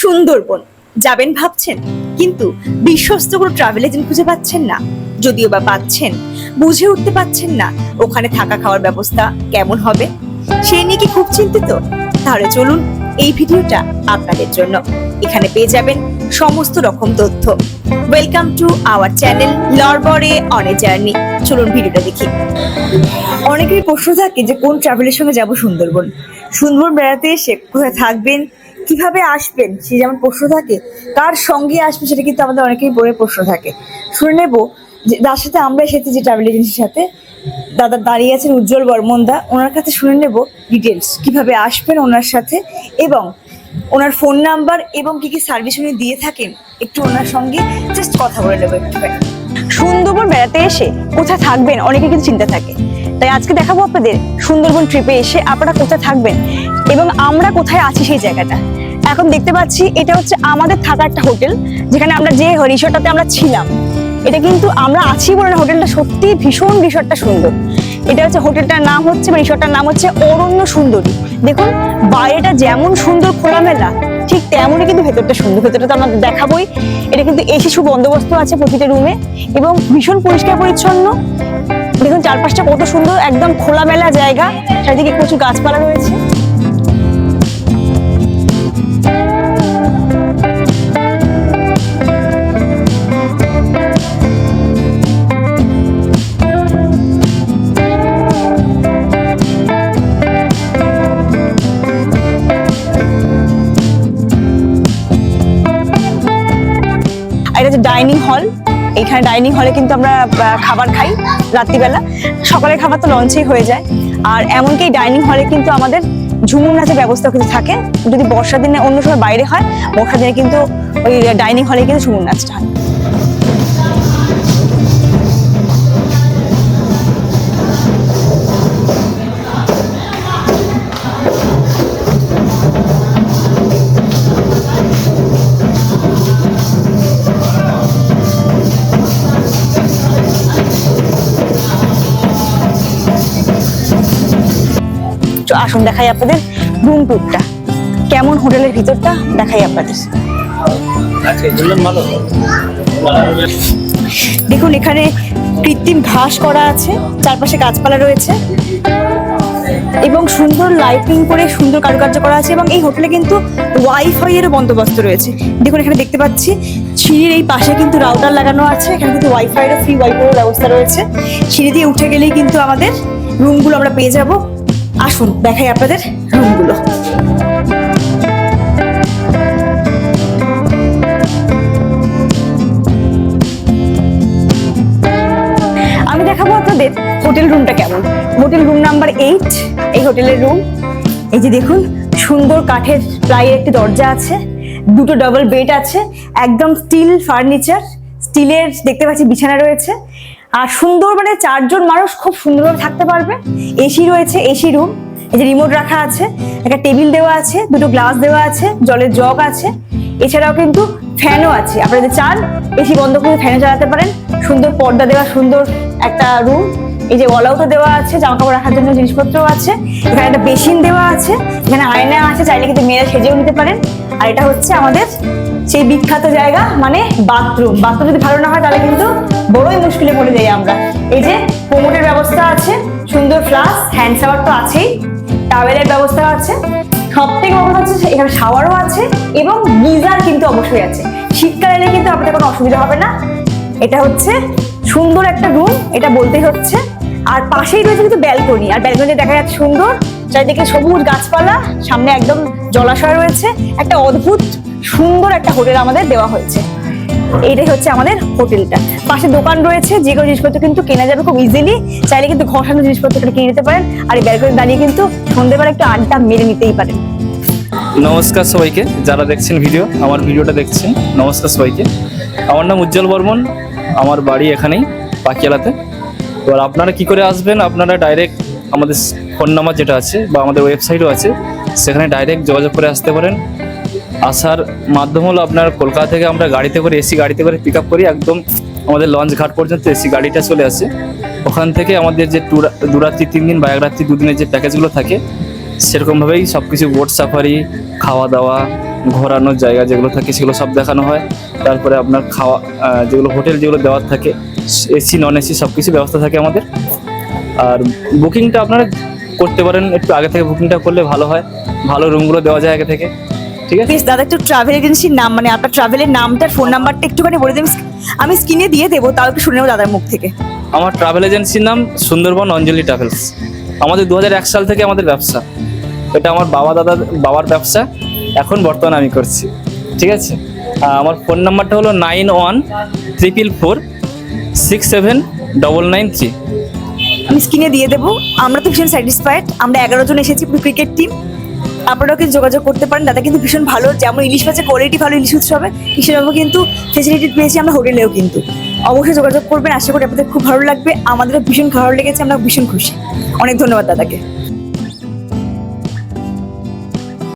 সুন্দরবন। যাবেন ভাবছেন? কিন্তু বিশ্বস্ত কোনো ট্রাভেল এজেন্ট খুঁজে পাচ্ছেন না। যদিও বা পাচ্ছেন, বুঝে উঠতে পাচ্ছেন না ওখানে থাকা খাওয়ার ব্যবস্থা কেমন হবে। সেই নিয়ে কি খুব চিন্তিত? তাহলে চলুন এই ভিডিওটা আপনাদের জন্য। এখানে পেয়ে যাবেন সমস্ত রকম তথ্য। ওয়েলকাম টু আওয়ার চ্যানেল লরবরে অন জার্নি চলুন ভিডিওটা দেখি। অনেকেরই প্রশ্ন থাকে যে কোন ট্রাভেলের সঙ্গে যাব সুন্দরবন? সুন্দরবন বেড়াতে এসে কোথায় থাকবেন? কীভাবে আসবেন? সে যেমন প্রশ্ন থাকে, কার সঙ্গে আসবে সেটা কিন্তু আমাদের অনেকেই বড় প্রশ্ন থাকে। শুনে নেব যে যার সাথে আমরা এসেছি যে ট্রাভেল এজেন্সির সাথে। দাদা দাঁড়িয়ে আছেন উজ্জ্বল বর্মন দা। ওনার কাছে শুনে নেব ডিটেলস কীভাবে আসবেন ওনার সাথে এবং ওনার ফোন নাম্বার এবং কি কি সার্ভিস উনি দিয়ে থাকেন, একটু ওনার সঙ্গে জাস্ট কথা বলে নেব একটুখানি। সুন্দরবন বেড়াতে এসে কোথায় থাকবেন অনেকে কিন্তু চিন্তা থাকে। তাই আজকে দেখাবো আপনাদের সুন্দরবন ট্রিপে এসে আপনারা কোথায় থাকবেন এবং আমরা কোথায় আছি সেই জায়গাটা। এখন দেখতে পাচ্ছি এটা হচ্ছে আমাদের থাকা একটা হোটেল যেখানে আমরা যে রিসোর্টটাতে আমরা ছিলাম এটা কিন্তু আমরা আছি বলে না, হোটেলটা সত্যি ভীষণ রিসোর্টটা সুন্দর। এটা হচ্ছে হোটেলটার নাম হচ্ছে বা রিসোর্টটার নাম হচ্ছে অরণ্য সুন্দরী। দেখুন বাইরেটা যেমন সুন্দর খোলামেলা ঠিক তেমনই কিন্তু ভেতরটা সুন্দর। ভেতরটা তো আমাদের দেখাবোই। এটা কিন্তু এসি সু বন্দোবস্ত আছে প্রতিটা রুমে এবং ভীষণ পরিষ্কার পরিচ্ছন্ন চারপাশটা কত সুন্দর একদম খোলামেলা জায়গা। চারিদিকে প্রচুর গাছপালা রয়েছে। এখানে ডাইনিং হলে কিন্তু আমরা খাবার খাই রাত্রিবেলা। সকালের খাবার তো লঞ্চেই হয়ে যায়। আর এমনকি ডাইনিং হলে কিন্তু আমাদের ঝুমুর নাচের ব্যবস্থা কিন্তু থাকে। যদি বর্ষার দিনে অন্য সময় বাইরে হয়, বর্ষার দিনে কিন্তু ওই ডাইনিং হলে কিন্তু ঝুমুর নাচটা হয়। তো আসুন দেখাই আপনাদের রুম টুরটা কেমন হোটেলের ভিতরটা, দেখাই আপনাদের। দেখুন, এখানে কৃত্রিম ঘাস করা আছে, চারপাশে গাছপালা রয়েছে। এবং সুন্দর লাইটিং করে সুন্দর কারুকার্য করা আছে, এবং এই হোটেলে কিন্তু ওয়াইফাই এর বন্দোবস্ত রয়েছে। দেখুন, এখানে দেখতে পাচ্ছি, সিঁড়ির এই পাশে কিন্তু রাউটার লাগানো আছে, এখানে কিন্তু ওয়াইফাই এর ফ্রি ওয়াইফাই এর ব্যবস্থা রয়েছে। সিঁড়ি দিয়ে উঠে গেলেই কিন্তু আমাদের রুমগুলো আমরা পেয়ে যাব। আসুন, দেখাই আপনাদের রুমগুলো। আমি দেখাবো আপনাদের হোটেল রুমটা কেমন। হোটেল রুম নাম্বার এইট এই হোটেলের রুম। এই যে দেখুন, সুন্দর কাঠের প্লাইয়ের একটি দরজা আছে, দুটো ডাবল বেড আছে, একদম স্টিল ফার্নিচার স্টিলের দেখতে পাচ্ছি বিছানা রয়েছে। আর সুন্দর মানে চারজন মানুষ খুব সুন্দরভাবে থাকতে পারবে। এসি রয়েছে, এসি রুম। এই যে রিমোট রাখা আছে, একটা টেবিল দেওয়া আছে, দুটো গ্লাস দেওয়া আছে, জলের জগ আছে। এছাড়াও কিন্তু ফ্যানও আছে। আপনারা যদি চান এসি বন্ধ করে ফ্যানও চালাতে পারেন। সুন্দর পর্দা দেওয়া, সুন্দর একটা রুম এই যে ওয়াল আউটও দেওয়া আছে জামা কাপড় রাখার জন্য জিনিসপত্রও আছে। এখানে একটা বেসিন দেওয়া আছে। এখানে আয়না আছে, চাইলে কিন্তু মেয়েরা সেজেও নিতে পারেন। আর এটা হচ্ছে আমাদের সেই বিখ্যাত জায়গা মানে বাথরুম। বাথরুম যদি ভালো না হয়, তাহলে কিন্তু বড়ই মুশকিলে পড়ে যাই আমরা। এই যে কোমোটের ব্যবস্থা আছে, সুন্দর ফ্লাস, হ্যান্ড শাওয়ার তো আছেই টাওয়েলের ব্যবস্থা আছে। সব থেকে বড় হচ্ছে এখানে শাওয়ারও আছে এবং গিজার কিন্তু অবশ্যই আছে। শীতকালে এলে কিন্তু আপনাদের কোনো অসুবিধা হবে না। এটা হচ্ছে সুন্দর একটা রুম, এটা বলতেই হচ্ছে। আর পাশেই রয়েছে কিন্তু ব্যালকনি। আর ব্যালকনি দেখা যাচ্ছে সুন্দর, চারিদিকে সবুজ গাছপালা, সামনে একদম জলাশয় রয়েছে। একটা অদ্ভুত সুন্দর একটা হোটেল আমাদের দেওয়া হয়েছে। এইটাই হচ্ছে আমাদের হোটেলটা। পাশে দোকান রয়েছে, যে কোনো জিনিসপত্র কিন্তু কেনা যাবে খুব ইজিলি চাইলে কিন্তু ঘষানো জিনিসপত্র এখানে কিনে নিতে পারেন। আর এই ব্যালকনি দাঁড়িয়ে কিন্তু সন্ধ্যেবেলা একটু আড্ডা মেরে নিতেই পারেন। নমস্কার সবাইকে, যারা দেখছেন ভিডিও আমার ভিডিওটা দেখছেন, নমস্কার সবাইকে। আমার নাম উজ্জ্বল বর্মন, আমার বাড়ি এখানেই, পাকিয়ালাতে। এবার আপনারা কি করে আসবেন? আপনারা ডাইরেক্ট আমাদের ফোন নাম্বার যেটা আছে বা আমাদের ওয়েবসাইটও আছে, সেখানে ডাইরেক্ট যোগাযোগ করে আসতে পারেন। আসার মাধ্যম হলো আপনার কলকাতা থেকে আমরা গাড়িতে করে এসি গাড়িতে করে পিক আপ করি, একদম আমাদের লঞ্চ ঘাট পর্যন্ত এসি গাড়িটা চলে আসে। ওখান থেকে আমাদের যে দু রাত্রি তিন দিন বা এক রাত্রি দুদিনের যে প্যাকেজগুলো থাকে, সেরকমভাবেই সব কিছু বোট সাফারি খাওয়া দাওয়া ঘোরানোর জায়গা যেগুলো থাকে সেগুলো সব দেখানো হয়। তারপরে আপনার খাওয়া যেগুলো হোটেল যেগুলো দেওয়ার থাকে, এসি নন এসি সব কিছু ব্যবস্থা থাকে আমাদের। আর বুকিংটা আপনারা করতে পারেন, একটু আগে থেকে বুকিংটা করলে ভালো হয়। ভালো রুমগুলো দেওয়া যায় আগে থেকে। ঠিক আছে? প্লিজ দাদা একটু ট্রাভেল এজেন্সির নাম মানে আপনার ট্রাভেলের নামটা ফোন নাম্বারটা একটুখানি বলে দেবেন আমি স্ক্রিনে দিয়ে দেবো তাও একটু শুনে নেব দাদার মুখ থেকে। আমার ট্রাভেল এজেন্সির নাম সুন্দরবন অঞ্জলি ট্রাভেলস আমাদের দু এক সাল থেকে আমাদের ব্যবসা। এটা আমার বাবা দাদার বাবার ব্যবসা। এখন বর্তমানে আমি করছি। ঠিক আছে? আমার ফোন নাম্বারটা হলো nine one triple four six seven double nine three আমি স্ক্রিনে দিয়ে দেবো। আমরা তো ভীষণ স্যাটিসফাইড আমরা এগারো জন এসেছি ক্রিকেট টিম আপনারাও কিন্তু যোগাযোগ করতে পারেন। দাদা কিন্তু ভীষণ ভালো, যেমন ইলিশ মাছের কোয়ালিটি ভালো ইলিশ উৎসবে সেরকম কিন্তু ফেসিলিটি পেয়েছি আমরা হোটেলেও কিন্তু। অবশ্যই যোগাযোগ করবেন, আশা করি আপনাদের খুব ভালো লাগবে। আমাদেরও ভীষণ ভালো লেগেছে, আমরা ভীষণ খুশি। অনেক ধন্যবাদ দাদাকে।